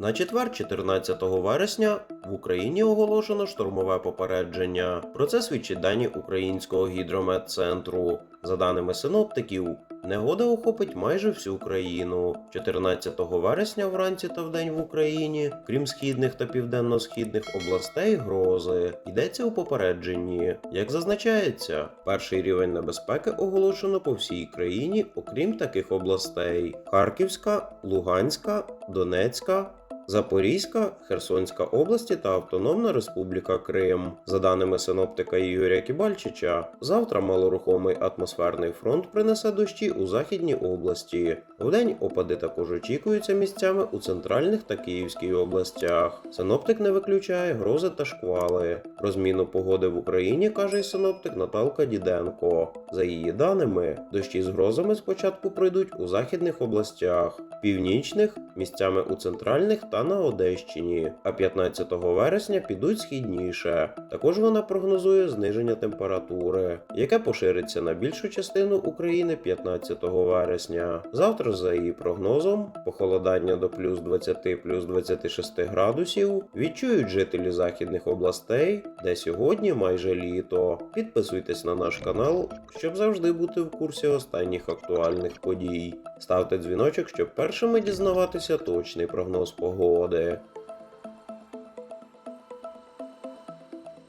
На четвер, 14 вересня, в Україні оголошено штурмове попередження. Про це свідчать дані українського гідрометцентру. За даними синоптиків, негода охопить майже всю країну. 14 вересня вранці та вдень в Україні, крім східних та південно-східних областей, грози. Йдеться у попередженні. Як зазначається, перший рівень небезпеки оголошено по всій країні, окрім таких областей: Харківська, Луганська, Донецька. Запорізька, Херсонська області та Автономна Республіка Крим. За даними синоптика Ігоря Кібальчича, завтра малорухомий атмосферний фронт принесе дощі у західній області. Вдень опади також очікуються місцями у центральних та Київській областях. Синоптик не виключає грози та шквали. Про зміну погоди в Україні каже синоптик Наталка Діденко. За її даними, дощі з грозами спочатку пройдуть у західних областях, північних, місцями у центральних та на Одещині, а 15 вересня підуть східніше. Також вона прогнозує зниження температури, яке пошириться на більшу частину України 15 вересня. Завтра, за її прогнозом, похолодання до плюс 20 плюс 26 градусів відчують жителі західних областей, де сьогодні майже літо. Підписуйтесь на наш канал, щоб завжди бути в курсі останніх актуальних подій. Ставте дзвіночок, щоб першими дізнаватися точний прогноз погоди. på